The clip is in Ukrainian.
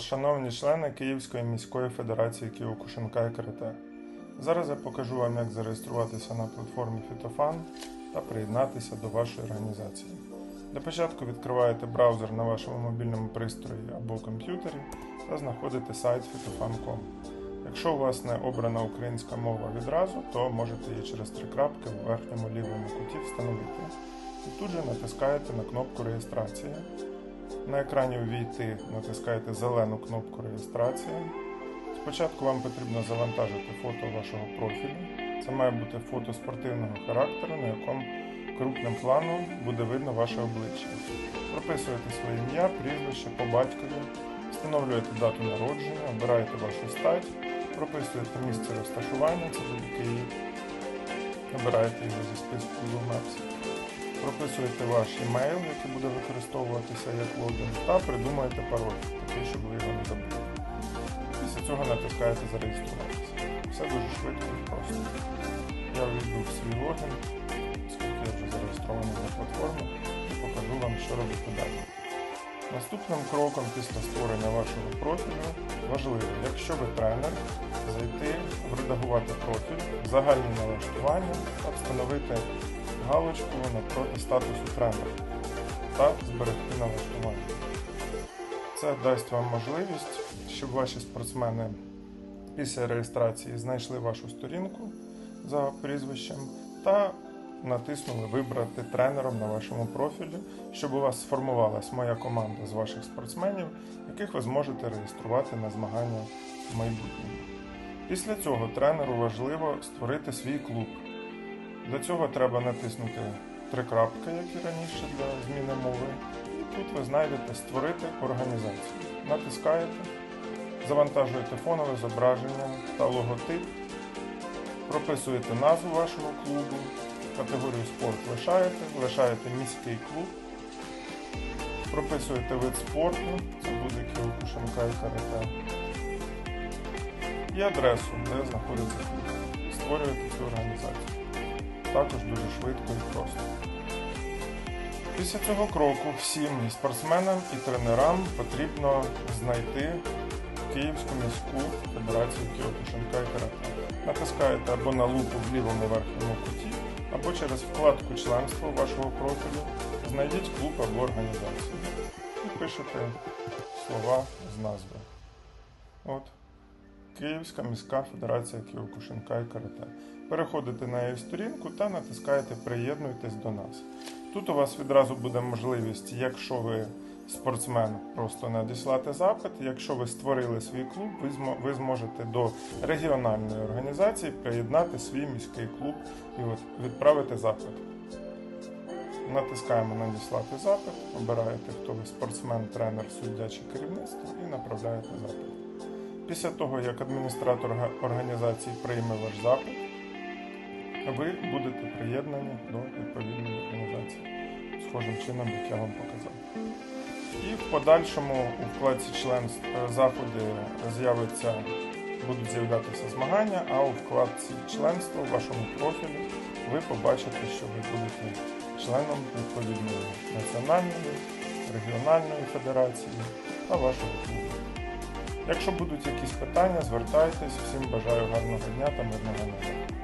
Шановні члени Київської міської федерації Кіокушинка і Карате. Зараз я покажу вам, як зареєструватися на платформі Фітофан та приєднатися до вашої організації. Для початку відкриваєте браузер на вашому мобільному пристрої або комп'ютері та знаходите сайт fitofan.com. Якщо у вас не обрана українська мова відразу, то можете її через три крапки в верхньому лівому куті встановити. І тут же натискаєте на кнопку реєстрація. На екрані Увійти натискаєте зелену кнопку реєстрація. Спочатку вам потрібно завантажити фото вашого профілю. Це має бути фото спортивного характеру, на якому крупним планом буде видно ваше обличчя. Прописуєте своє ім'я, прізвище по батькові, встановлюєте дату народження, обираєте вашу стать, прописуєте місце розташування, це буде Київ, обираєте його зі списку Google Maps прописуєте ваш емейл, який буде використовуватися як логін, та придумуєте пароль, такий, щоб ви його не забули. Після цього натискаєте зареєструватися. Все дуже швидко і просто. Я ввійду в свій логін, оскільки я вже зареєстрований на платформі, і покажу вам, що робити далі. Наступним кроком після створення вашого профілю важливо, якщо ви тренер, зайти в редагувати профіль, загальні налаштування та встановити галочку напроти статусу тренера та зберегти налаштування. Це дасть вам можливість, щоб ваші спортсмени після реєстрації знайшли вашу сторінку за прізвищем та натиснули Вибрати тренером на вашому профілі, щоб у вас сформувалась моя команда з ваших спортсменів, яких ви зможете реєструвати на змагання в майбутньому. Після цього тренеру важливо створити свій клуб. Для цього треба натиснути три крапки, як і раніше для зміни мови. І тут ви знайдете Створити організацію. Натискаєте, завантажуєте фонове зображення та логотип, прописуєте назву вашого клубу, категорію спорт лишаєте, лишаєте міський клуб, прописуєте вид спорту, це буде Кіокушинка і карате, і адресу, де знаходиться клуб. Створюєте цю організацію також дуже швидко і просто. Після цього кроку всім спортсменам і тренерам потрібно знайти Київську міську федерацію Кіокушинка і карате. Натискаєте або на лупу в лівому верхньому куті, або через вкладку членство вашого профілю знайдіть клуб або організацію і пишете слова з назви. От. Київська міська федерація Кіокушинка і карате. Переходите на її сторінку та натискаєте Приєднуйтесь до нас. Тут у вас відразу буде можливість, якщо ви спортсмен, просто надіслати запит. Якщо ви створили свій клуб, ви змо- ви зможете до регіональної організації приєднати свій міський клуб і відправити запит. Натискаємо Надіслати запит, обираєте, хто ви спортсмен, тренер, суддя чи керівництво і направляєте запит. Після того, як адміністратор організації прийме ваш запит, ви будете приєднані до відповідної організації, схожим чином, як я вам показав. І в подальшому у вкладці членств е, заходи з'явиться, будуть з'являтися змагання, а у вкладці членство в вашому профілі ви побачите, що ви будете членом відповідної національної, регіональної федерації та вашого клубу. Якщо будуть якісь питання, звертайтесь. Всім бажаю гарного дня та мирного неба.